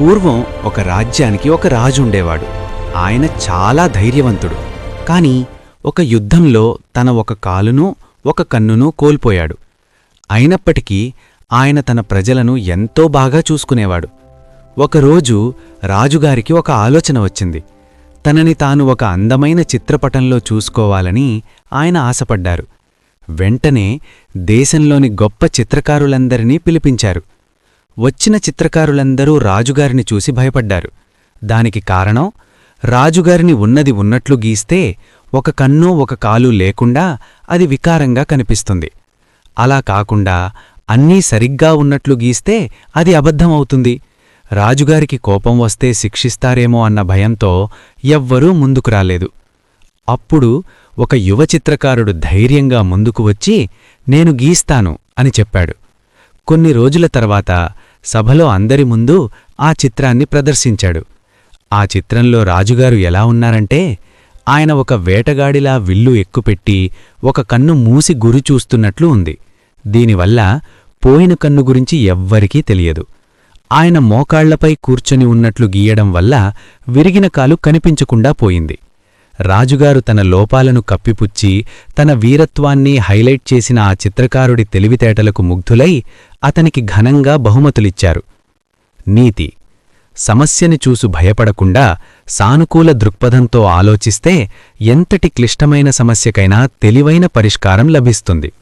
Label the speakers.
Speaker 1: పూర్వం ఒక రాజ్యానికి ఒక రాజు ఉండేవాడు. ఆయన చాలా ధైర్యవంతుడు. కాని ఒక యుద్ధంలో తన ఒక కాలును ఒక కన్నును కోల్పోయాడు. అయినప్పటికీ ఆయన తన ప్రజలను ఎంతో బాగా చూసుకునేవాడు. ఒకరోజు రాజుగారికి ఒక ఆలోచన వచ్చింది. తనని తాను ఒక అందమైన చిత్రపటంలో చూసుకోవాలని ఆయన ఆశపడ్డారు. వెంటనే దేశంలోని గొప్ప చిత్రకారులందరినీ పిలిపించారు. వచ్చిన చిత్రకారులందరూ రాజుగారిని చూసి భయపడ్డారు. దానికి కారణం రాజుగారిని ఉన్నది ఉన్నట్లు గీస్తే ఒక కన్ను ఒక కాలు లేకుండా అది వికారంగా కనిపిస్తుంది. అలా కాకుండా అన్నీ సరిగ్గా ఉన్నట్లు గీస్తే అది అబద్ధమవుతుంది. రాజుగారికి కోపం వస్తే శిక్షిస్తారేమో అన్న భయంతో ఎవ్వరూ ముందుకు రాలేదు. అప్పుడు ఒక యువ చిత్రకారుడు ధైర్యంగా ముందుకు వచ్చి నేను గీస్తాను అని చెప్పాడు. కొన్ని రోజుల తర్వాత సభలో అందరి ముందు ఆ చిత్రాన్ని ప్రదర్శించాడు. ఆ చిత్రంలో రాజుగారు ఎలా ఉన్నారంటే ఆయన ఒక వేటగాడిలా విల్లు ఎక్కుపెట్టి ఒక కన్ను మూసి గురి చూస్తున్నట్లు ఉంది. దీనివల్ల పోయిన కన్ను గురించి ఎవ్వరికీ తెలియదు. ఆయన మోకాళ్ళపై కూర్చొని ఉన్నట్లు గీయడం వల్ల విరిగిన కాలు కనిపించకుండా పోయింది. రాజుగారు తన లోపాలను కప్పిపుచ్చి తన వీరత్వాన్ని హైలైట్ చేసిన ఆ చిత్రకారుడి తెలివితేటలకు ముగ్ధులై అతనికి ఘనంగా బహుమతులిచ్చారు. నీతి. సమస్యని చూసు భయపడకుండా సానుకూల దృక్పథంతో ఆలోచిస్తే ఎంతటి క్లిష్టమైన సమస్యకైనా తెలివైన పరిష్కారం లభిస్తుంది.